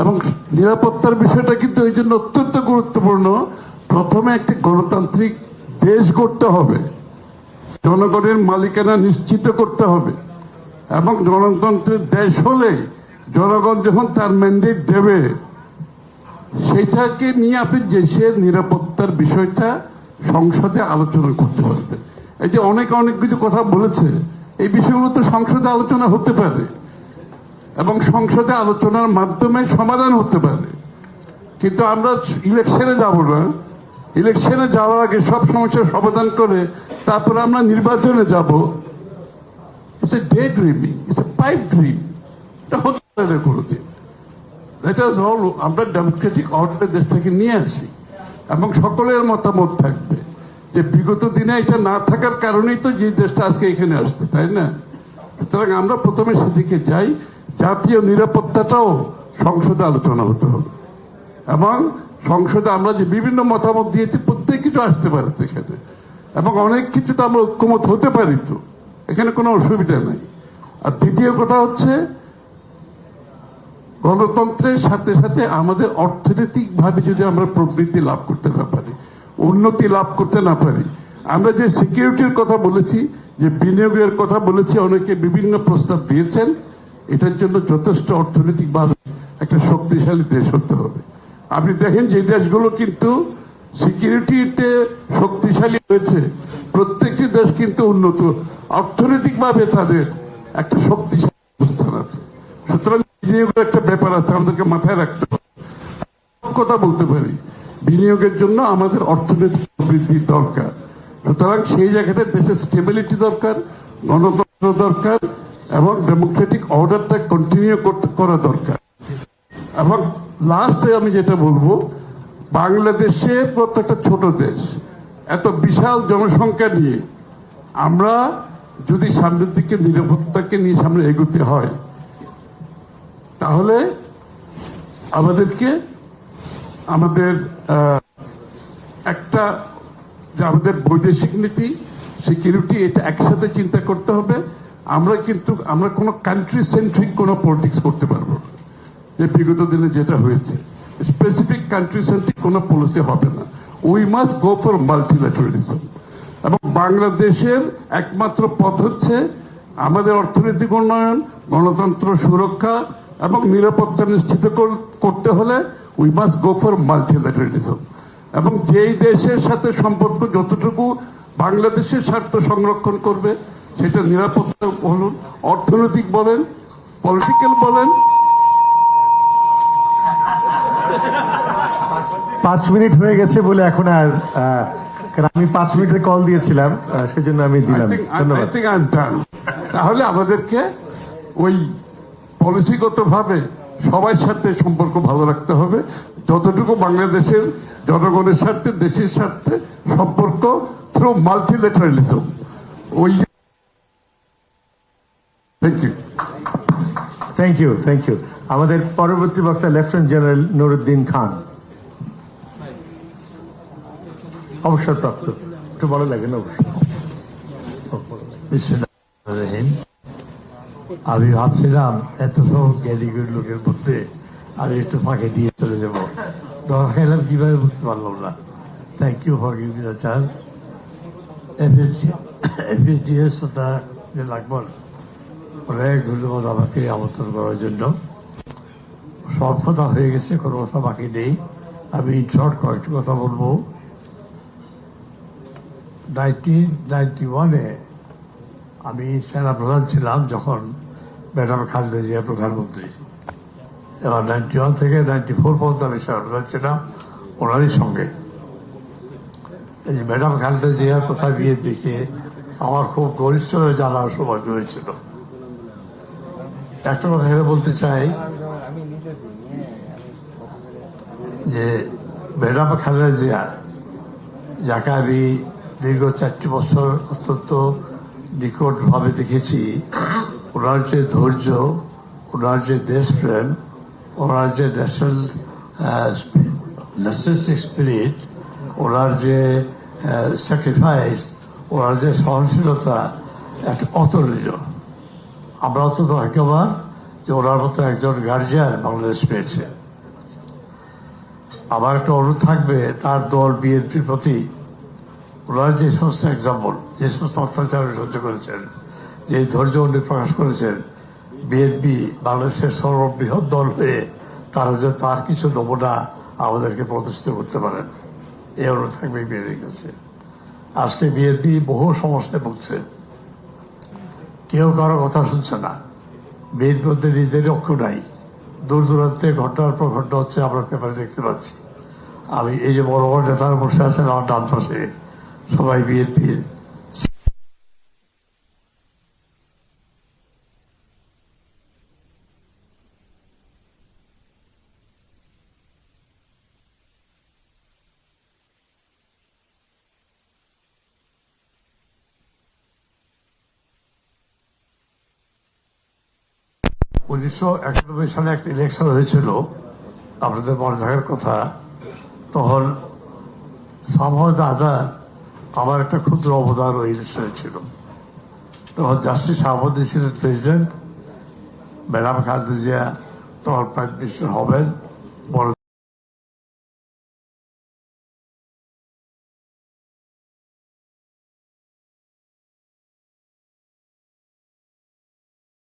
এবং নিরাপত্তার বিষয়টা কিন্তু এই জন্য অত্যন্ত গুরুত্বপূর্ণ। প্রথমে একটি গণতান্ত্রিক দেশ করতে হবে। জনগণের মালিকানা নিশ্চিত করতে হবে। এবং গণতন্ত্রের দেশ হলে জনগণ যখন তার ম্যান্ডেট দেবে, সেটাকে নিয়ে আপনি দেশের নিরাপত্তার বিষয়টা সংসদে আলোচনা করতে পারবেন এই যে অনেক অনেক কিছু কথা বলেছে, এই বিষয়গুলো তো সংসদে আলোচনা হতে পারে। এবং সংসদে আলোচনার মাধ্যমে সমাধান হতে পারে। কিন্তু আমরা ইলেকশনে যাব না। ইলেকশনে যাওয়ার আগে সব সমস্যার সমাধান করে তারপর আমরা নির্বাচনে যাব। It's a day dreaming it's a pipe dream এটা হতে পারে কোনোদিন। দ্যাট ইজ আমরা ডেমোক্রেটিক অর্ডারের দেশ থেকে নিয়ে আসি। এবং সকলের মতামত থাকবে যে বিগত দিনে এটা না থাকার কারণেই তো যে দেশটা আজকে এখানে আসছে, তাই না? সুতরাং আমরা প্রথমে সেদিকে যাই। জাতীয় নিরাপত্তাটাও সংসদে আলোচনা হতে হবে। এবং সংসদে আমরা যে বিভিন্ন মতামত দিয়েছি, প্রত্যেক কিছু আসতে পারে সেখানে। এবং অনেক কিছুতে আমরা ঐক্যমত হতে পারি তো। এখানে কোনো অসুবিধা নাই। আর দ্বিতীয় কথা হচ্ছে, গণতন্ত্রের সাথে সাথে আমাদের অর্থনৈতিক ভাবে যদি আমরা প্রবৃদ্ধি লাভ করতে না পারি, উন্নতি লাভ করতে না পারি, আমরা যে সিকিউরিটির কথা বলেছি, যে বিনিয়োগের কথা বলেছি, অনেকে বিভিন্ন প্রস্তাব দিয়েছেন। এটার জন্য যথেষ্ট অর্থনৈতিকভাবে একটা শক্তিশালী দেশ হতে হবে। আপনি দেখেন যে দেশগুলো কিন্তু সিকিউরিটিতে শক্তিশালী হয়েছে। প্রত্যেকটি দেশ কিন্তু উন্নত। অর্থনৈতিকভাবে তাদের একটা শক্তিশালী অবস্থান আছে। সুতরাং বিনিয়োগের একটা ব্যাপার আছে, আমাদেরকে মাথায় রাখতে হবে। কথা বলতে পারি, বিনিয়োগের জন্য আমাদের অর্থনৈতিক বৃদ্ধি দরকার। সুতরাং সেই জায়গাটা দেশের স্টেবিলিটি দরকার, গণতন্ত্র দরকার এবং ডেমোক্রেটিক অর্ডারটা কন্টিনিউ করা দরকার। এবং লাস্টে আমি যেটা বলব বাংলাদেশের প্রত্যেকটা ছোট দেশ, এত বিশাল জনসংখ্যা নিয়ে আমরা যদি সামনের দিকে নিরাপত্তাকে নিয়ে সামনে এগোতে হয়, তাহলে আমাদেরকে, আমাদের একটা আমাদের বৈদেশিক নীতি সিকিউরিটি এটা একসাথে চিন্তা করতে হবে। আমরা কিন্তু, আমরা কোনো কান্ট্রি সেন্ট্রিক কোনো পলিটিক্স করতে পারব না। যে বিগত দিনে যেটা হয়েছে স্পেসিফিক কান্ট্রি সেন্ট্রিক কোনো পলিসি হবে না। We must go for multilateralism এবং বাংলাদেশের একমাত্র পথ হচ্ছে আমাদের অর্থনৈতিক উন্নয়ন, গণতন্ত্র সুরক্ষা এবং নিরাপত্তা নিশ্চিত করতে হলে we must go for multilateralism এবং যেই দেশের সাথে সম্পর্ক যতটুকু বাংলাদেশের স্বার্থ সংরক্ষণ করবে সেটা নিরাপত্তা বলুন অর্থনৈতিক বলেন পলিটিক্যাল বলেন। পাঁচ মিনিট হয়ে গেছে বলে এখন আর কারণ আমি পাঁচ মিনিটের কল দিয়েছিলাম সেজন্য আমি দিলাম। ধন্যবাদ. তাহলে আমাদেরকে ওই পলিসিগত ভাবে সবার সাথে সম্পর্ক ভালো রাখতে হবে। যতটুকু বাংলাদেশের জনগণের স্বার্থে দেশের স্বার্থে সম্পর্ক থ্রু মাল্টিলেটারালিজম ওই thank you thank you thank you আমাদের পরবর্তী বক্তা লেফটেন্যান্ট জেনারেল নুরুদ্দিন খান। অবসরপ্রাপ্ত। একটু ভালো লাগে না। আমি ভাবছিলাম, এত সব ক্যারিগরি লোকের মধ্যে আমি একটু ফাঁকে দিয়ে চলে যাব। দর খাইলাম কীভাবে বুঝতে পারলাম না। Thank you for giving the chance FSDS তথা লাগবর অনেক ধন্যবাদ আমাকে আমন্ত্রণ করার জন্য। সব কথা হয়ে গেছে, কোনো কথা বাকি নেই। আমি শর্ট কয়েকটি কথা বলব। নাইনটিন নাইনটি ওয়ানে আমি সেনা প্রধান ছিলাম যখন ম্যাডাম খালেদা জিয়া প্রধানমন্ত্রী। এবার নাইনটি ওয়ান থেকে নাইনটি ফোর পর্যন্ত আমি সেনা প্রধান ছিলাম ওনারই সঙ্গে। এই ম্যাডাম খালেদা জিয়ার তথা দেখে আমার খুব ঘনিষ্ঠভাবে জানার সৌভাগ্য হয়েছিল। একটা কথা এখানে বলতে চাই যে ম্যাডাম খালেদা জিয়া যাকে আমি দীর্ঘ চারটি বছর অত্যন্ত নিকটভাবে দেখেছি। ওনার যে ধৈর্য, ওনার যে দেশপ্রেম, ওনার যে ন্যাশনাল ন্যাশনালিস্টিক স্পিরিট ওনার যে স্যাক্রিফাইস ওনার যে সহনশীলতা একটা অতুলনীয়। আমরা অত্যন্ত ভাগ্যবান যে ওনার মতো একজন গার্জিয়ান বাংলাদেশ পেয়েছে। আমার একটা অনুরোধ থাকবে, তার দল বিএনপির প্রতি। ওনার যে সমস্ত এক্সাম্পল যে সমস্ত অত্যাচার সহ্য করেছেন, যে ধৈর্য উনি প্রকাশ করেছেন, বিএনপি বাংলাদেশের সর্ববৃহৎ দল হয়ে তারা যে তার কিছু নমুনা আমাদেরকে প্রদর্শিত করতে পারেন। এই অনুরোধ থাকবে বিএনপির কাছে। আজকে বিএনপি বহু সমস্যায় ভুগছে। কেউ কারও কথা শুনছে না। বিএনপির মধ্যে নিজেদের লক্ষ্য নাই। দূর দূরান্তে ঘটনার পর ঘটনা হচ্ছে, আমরা পেপারে দেখতে পাচ্ছি। আমি এই যে বড় বড় নেতারা বসে আছেন, আমার ডান পাশে সবাই বিএনপির উনিশশো একানব্বই সালে একটা ইলেকশন হয়েছিল, আপনাদের মনে থাকার কথা, তখন সামহ দাদা আমার একটা ক্ষুদ্র অবদান ওই ইলেকশনে ছিল। তখন জাস্টিস আহমদি ছিলেন প্রেসিডেন্ট, ম্যাডাম খালেদা জিয়া, তখন প্রাইম মিনিস্টার হবেন, বড়